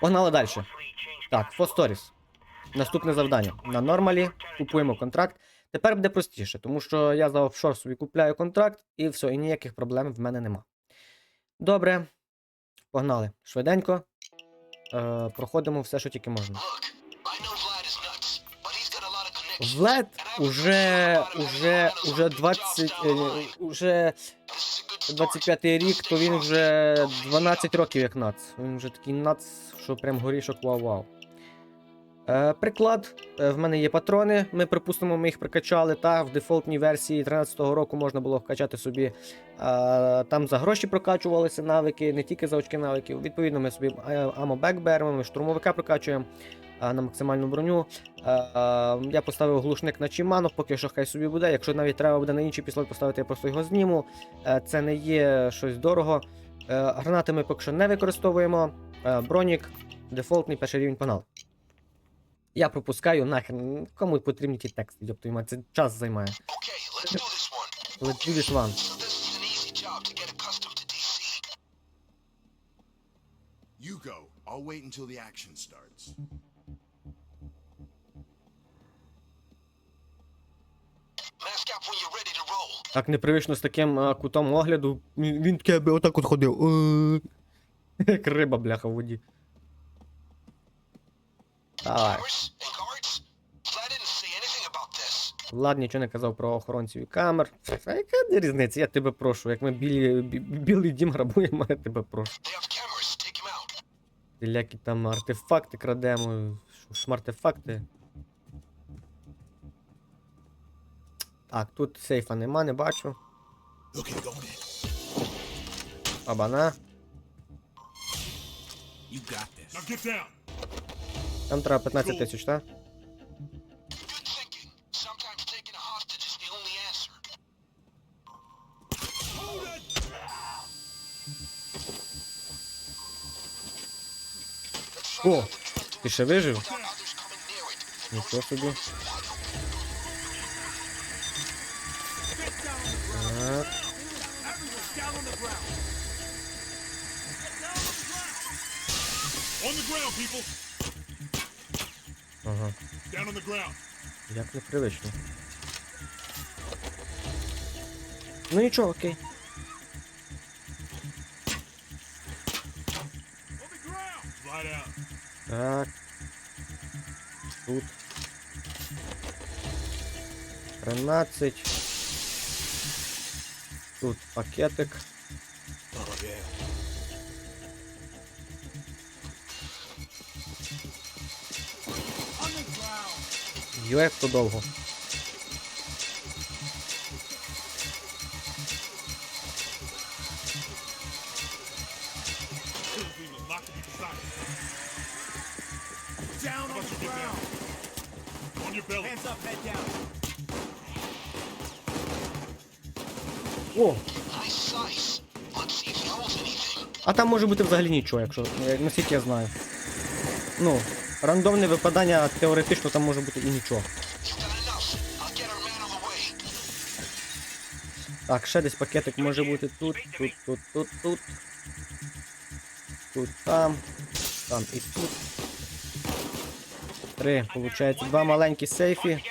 Погнали далі. Так, Фосторіс. Наступне завдання. На нормалі купуємо контракт. Тепер буде простіше, тому що я за офшор собі купляю контракт і все, і ніяких проблем в мене нема. Добре. Погнали. Швиденько. Е, проходимо все, що тільки можна. Влад уже, уже, уже 20, е, уже 25 рік, то він вже 12 років як нац. Він вже такий нац, що прям горішок вау-вау. Е, приклад, е, в мене є патрони. Ми припустимо, ми їх прикачали. Та в дефолтній версії 13-го року можна було вкачати собі. Е, там за гроші прокачувалися навики, не тільки за очки навиків. Відповідно, ми собі е, амобек беремо, ми штурмовика прокачуємо е, на максимальну броню. Е, е, я поставив глушник на Чимано, поки що хай собі буде. Якщо навіть треба буде на інший пістолет поставити, я просто його зніму. Е, це не є щось дорого. Е, гранати ми поки що не використовуємо. Е, бронік, дефолтний перший рівень панал. Я пропускаю нахрен. Кому потрібні ті тексти, твою мать, це час займає. Okay, let's do this one. You go. I'll wait until the action starts. Mask up when you're ready to roll. Так непривично з таким а, кутом огляду. Він, він таке отак от ходив. Як риба, бляха, в воді. Давай. Влад нічого не казав про охоронців і камер. А яка різниця? Я тебе прошу. Як ми білі, бі- білий дім грабуємо, я тебе прошу. Всілякі там артефакти крадемо, шмартефакти. Так, тут сейфа нема, не бачу. Абана. You треба 15 тисяч, так? О, ти ще вижив? Нічого собі. Так. On the ground. People. Ага. Down on the ground. Як непривично. Ну нічого, окей. On the ground. Slide out. Так. Тут. 13. Тут пакетик. Як то довго. Down on the ground. On your belly. Hands up, head down. О! А там може бути взагалі нічого, якщо е, наскільки я знаю. Ну, рандомне випадання теоретично там може бути і нічого. Так, ще десь пакетик може бути тут, тут, тут, тут, тут. Тут, там, там і тут. Три, виходить, два маленькі сейфі.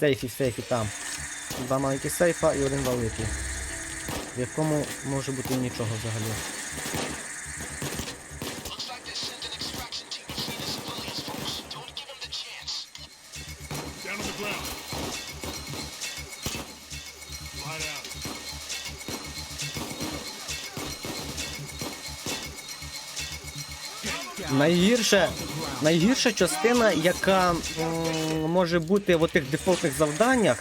Сейфі, сейфі там. Два маленькі сейфа і один великий. В якому може бути нічого взагалі. Найгірше, найгірша частина, яка м, може бути в отих дефолтних завданнях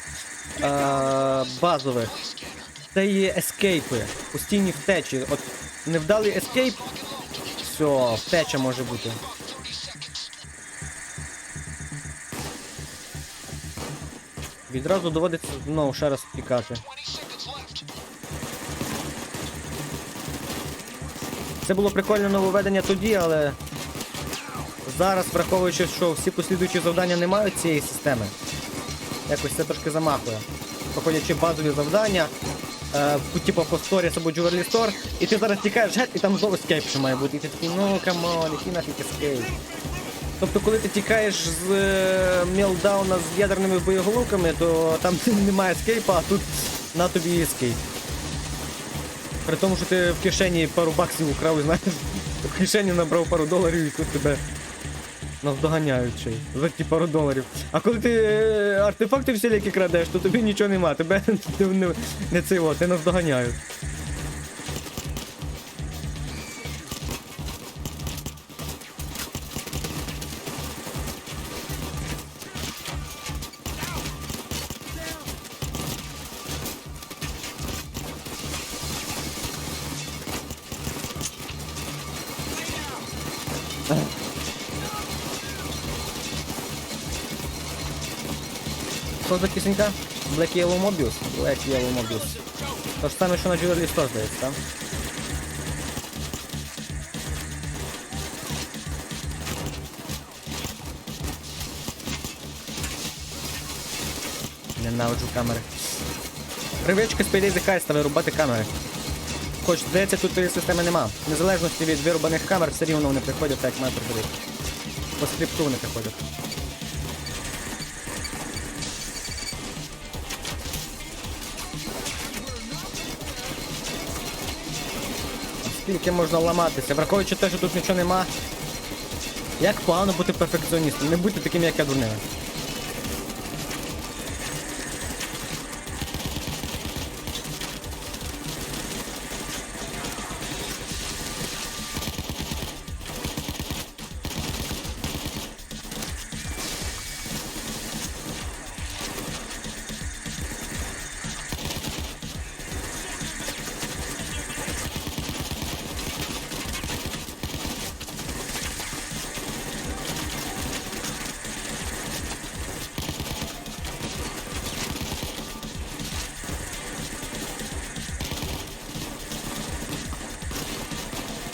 е, базових, це є ескейпи, постійні втечі. От невдалий ескейп, все, втеча може бути. Відразу доводиться знову ще раз тікати. 20 seconds left. Це було прикольне нововведення тоді, але зараз, враховуючи, що всі послідуючі завдання не мають цієї системи, якось це трошки замахує. Проходячи базові завдання, е, типу по сторіс або джуверлі стор, і ти зараз тікаєш геть, і там знову скейп ще має бути. І ти такий, ну камон, який нафіг скейп. Тобто, коли ти тікаєш з е, мілдауна з ядерними боєголовками, то там немає скейпа, а тут на тобі є скейп. При тому, що ти в кишені пару баксів украв, і знаєш, в кишені набрав пару доларів і тут тебе наздоганяють ще за ті пару доларів. А коли ти е, артефакти всілякі крадеш, то тобі нічого нема, тебе не, не, не це от, Що за пісенька? Black Yellow Mobius? Black Yellow Mobius. То ж саме, що на Jewelry Store, здається, так? Ненавиджу камери. Привичка з the Heist вирубати камери. Хоч здається, тут тієї системи нема. Незалежності від вирубаних камер, все рівно вони приходять так, як мають приходити. По скрипту вони приходять. Скільки можна ламатися, враховуючи те, що тут нічого нема. Як погано бути перфекціоністом, не будьте таким, як я дурнею.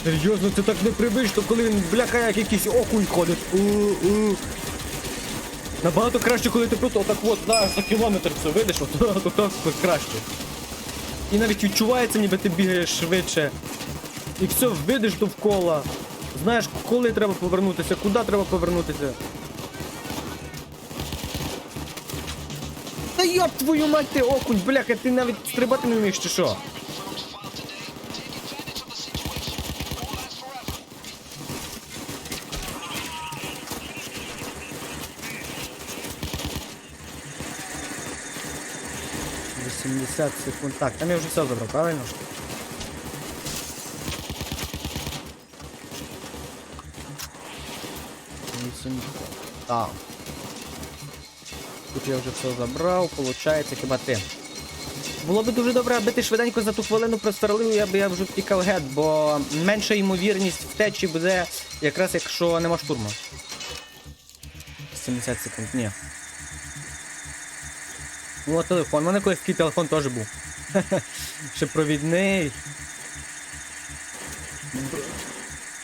Серйозно, це так непривично, коли він бляха як якийсь окунь ходить. У-у. Набагато краще, коли ти просто отак от, знаєш, за кілометр це видиш, от, от краще. І навіть відчувається, ніби ти бігаєш швидше. І все видиш довкола. Знаєш, коли треба повернутися, куди треба повернутися. Та йоп твою мать ти окунь, бляха, ти навіть стрибати не вмієш чи що? Вісімдесят секунд. Так, там я вже все забрав, правильно? Так. Тут я вже все забрав, получається хіба ти. Було би дуже добре, аби ти швиденько за ту хвилину прострелив, я би я вже втікав гет, бо менша ймовірність втечі буде якраз якщо нема штурму. 70 секунд, ні. Ну, от телефон. У мене колись такий телефон теж був. Ще провідний.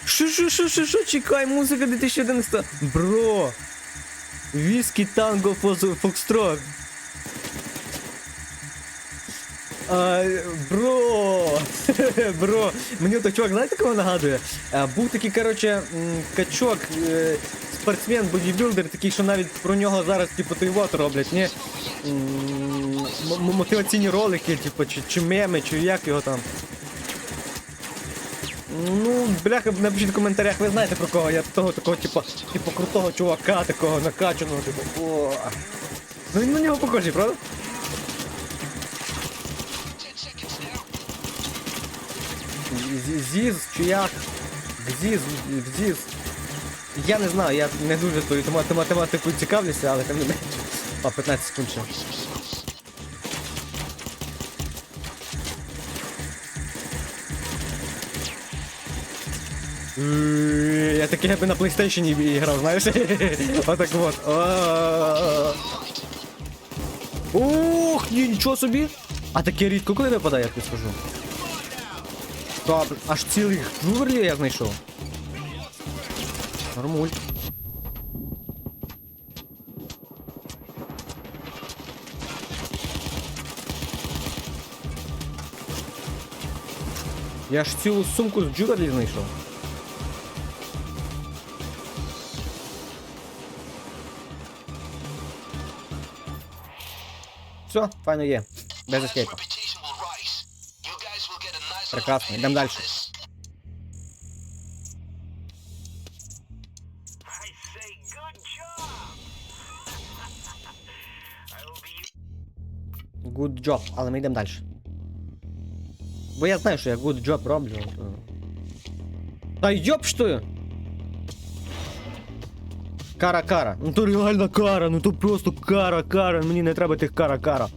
Що, що, що, що, що, чекай, музика 2011. Бро. Віскі танго фокстрот. А, бро, бро, мені той чувак, знаєте, кого нагадує? Був такий, коротше, качок, е, спортсмен, бодібілдер, такий, що навіть про нього зараз, типу, той роблять, ні? Мотиваційні ролики, типу, чи, чи меми, чи як його там. Ну, бляха, напишіть в коментарях, ви знаєте про кого я того такого, типу, типу крутого чувака, такого накачаного, типу. О. Ну він на нього похожий, правда? Зіз чи як? Гзіз, Гзіз. Я не знаю, я не дуже тою тема- математикою цікавлюся, але тим не менше. А, 15 секунд ще. Я таке би на PlayStation грав, знаєш? Отак от. Ух, нічого собі! А таке рідко коли випадає, я тобі скажу. То аж цілих джуверлів я знайшов. Нормуль. Я ж цілу сумку з джувелі знайшов. Все, файно є. Без ескейпа. Прекрасно, little йдемо payday далі. for this. I say good job. I will be Good job, але ми йдемо далі. Бо я знаю, що я good job роблю. то- Та йоп що? Кара-кара. Ну то реально кара, ну то просто кара-кара. Мені не треба тих кара-кара.